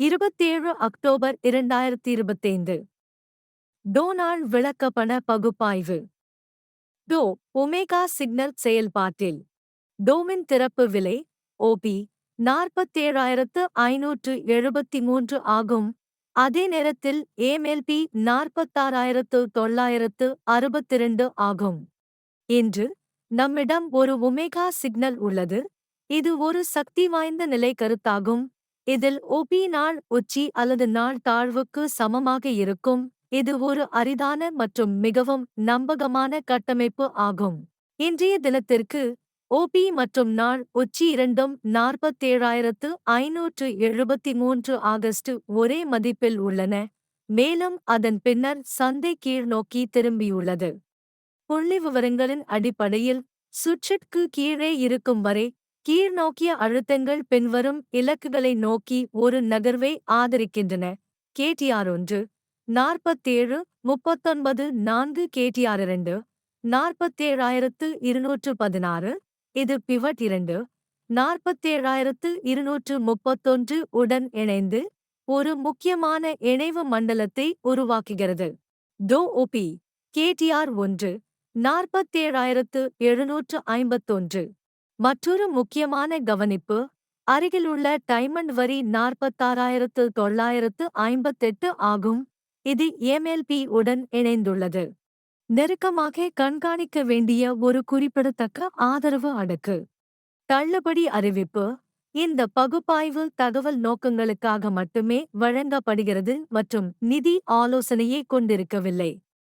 இருபத்தேழு அக்டோபர் இரண்டாயிரத்தி இருபத்தைந்து டோனால்ட் விளக்கப்பட பகுப்பாய்வு. டோ ஒமேகா சிக்னல் செயல்பாட்டில். டோமின் திறப்பு விலை ஓபி நாற்பத்தேழாயிரத்து ஐநூற்று எழுபத்தி மூன்று ஆகும். அதே நேரத்தில் ஏமெல்பி நாற்பத்தாறாயிரத்து தொள்ளாயிரத்து அறுபத்திரண்டு ஆகும். இன்று நம்மிடம் ஒரு ஒமேகா சிக்னல் உள்ளது. இது ஒரு சக்தி வாய்ந்த நிலை கருத்தாகும் இதில் ஒபி நாள் உச்சி அல்லது நாள் தாழ்வுக்கு சமமாக இருக்கும். இது ஒரு அரிதான மற்றும் மிகவும் நம்பகமான கட்டமைப்பு ஆகும். இன்றைய தினத்திற்கு ஓபி மற்றும் நாள் உச்சி இரண்டும் நாற்பத்தேழாயிரத்து ஐநூற்று எழுபத்தி மூன்று ஆகஸ்ட் ஒரே மதிப்பில் உள்ளன. மேலும் அதன் பின்னர் சந்தை கீழ் நோக்கி திரும்பியுள்ளது. புள்ளி விவரங்களின் அடிப்படையில் சுற்றிற்கு கீழே இருக்கும் வரை கீழ்நோக்கிய அழுத்தங்கள் பின்வரும் இலக்குகளை நோக்கி ஒரு நகர்வை ஆதரிக்கின்றன. கேடிஆர் ஒன்று நாற்பத்தேழு முப்பத்தொன்பது நான்கு கேடிஆர் இரண்டு நாற்பத்தேழாயிரத்து இருநூற்று பதினாறு. இது பிவட் இரண்டு நாற்பத்தேழாயிரத்து இருநூற்று முப்பத்தொன்று உடன் இணைந்து ஒரு முக்கியமான இணைவு மண்டலத்தை உருவாக்குகிறது. டோ ஒபி கேடிஆர் ஒன்று நாற்பத்தேழாயிரத்து எழுநூற்று ஐம்பத்தொன்று. மற்றொரு முக்கியமான கவனிப்பு அருகிலுள்ள டைமண்ட் வரி நாற்பத்தாறாயிரத்து தொள்ளாயிரத்து ஐம்பத்தெட்டு ஆகும். இது எம்எல்பி உடன் இணைந்துள்ளது. நெருக்கமாக கண்காணிக்க வேண்டிய ஒரு குறிப்பிடத்தக்க ஆதரவு அடுக்கு. தள்ளுபடி அறிவிப்பு இந்த பகுப்பாய்வு தகவல் நோக்கங்களுக்காக மட்டுமே வழங்கப்படுகிறது மற்றும் நிதி ஆலோசனையை கொண்டிருக்கவில்லை.